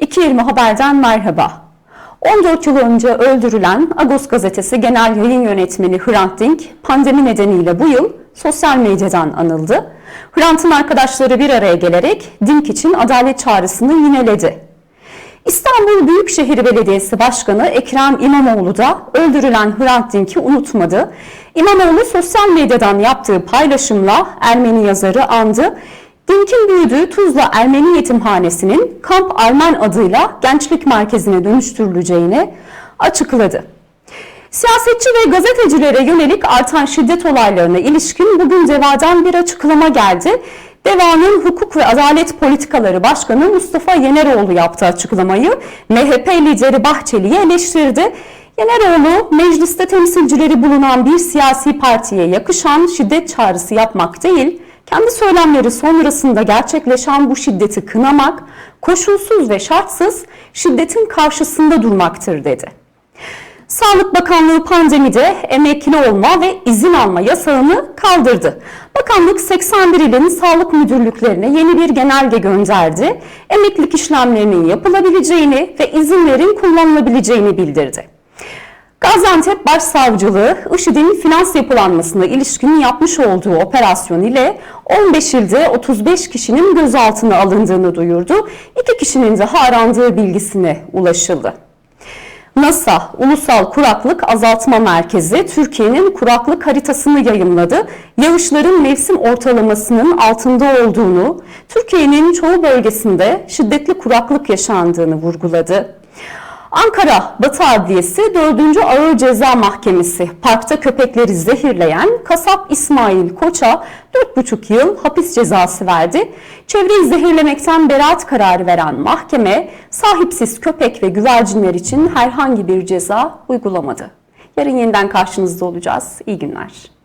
2.20 Haber'den merhaba. 14 yıl önce öldürülen Agos gazetesi genel yayın yönetmeni Hrant Dink pandemi nedeniyle bu yıl sosyal medyadan anıldı. Hrant'ın arkadaşları bir araya gelerek Dink için adalet çağrısını yineledi. İstanbul Büyükşehir Belediyesi Başkanı Ekrem İmamoğlu da öldürülen Hrant Dink'i unutmadı. İmamoğlu sosyal medyadan yaptığı paylaşımla Ermeni yazarı andı. Dink'in büyüdüğü Tuzla Ermeni Yetimhanesi'nin Kamp Armen adıyla gençlik merkezine dönüştürüleceğini açıkladı. Siyasetçi ve gazetecilere yönelik artan şiddet olaylarına ilişkin bugün DEVA'dan bir açıklama geldi. DEVA'nın Hukuk ve Adalet Politikaları Başkanı Mustafa Yeneroğlu yaptı açıklamayı. MHP lideri Bahçeli'yi eleştirdi. Yeneroğlu, mecliste temsilcileri bulunan bir siyasi partiye yakışan şiddet çağrısı yapmak değil, kendi söylemleri sonrasında gerçekleşen bu şiddeti kınamak, koşulsuz ve şartsız şiddetin karşısında durmaktır dedi. Sağlık Bakanlığı pandemide emekli olma ve izin alma yasağını kaldırdı. Bakanlık 81 ilin sağlık müdürlüklerine yeni bir genelge gönderdi. Emeklilik işlemlerinin yapılabileceğini ve izinlerin kullanılabileceğini bildirdi. Gaziantep Başsavcılığı, IŞİD'in finans yapılanmasına ilişkin yapmış olduğu operasyon ile 15 ilde 35 kişinin gözaltına alındığını duyurdu. İki kişinin daha arandığı bilgisine ulaşıldı. NASA Ulusal Kuraklık Azaltma Merkezi Türkiye'nin kuraklık haritasını yayımladı. Yağışların mevsim ortalamasının altında olduğunu, Türkiye'nin çoğu bölgesinde şiddetli kuraklık yaşandığını vurguladı. Ankara Batı Adliyesi 4. Ağır Ceza Mahkemesi parkta köpekleri zehirleyen kasap İsmail Koç'a 4,5 yıl hapis cezası verdi. Çevreyi zehirlemekten beraat kararı veren mahkeme sahipsiz köpek ve güvercinler için herhangi bir ceza uygulamadı. Yarın yeniden karşınızda olacağız. İyi günler.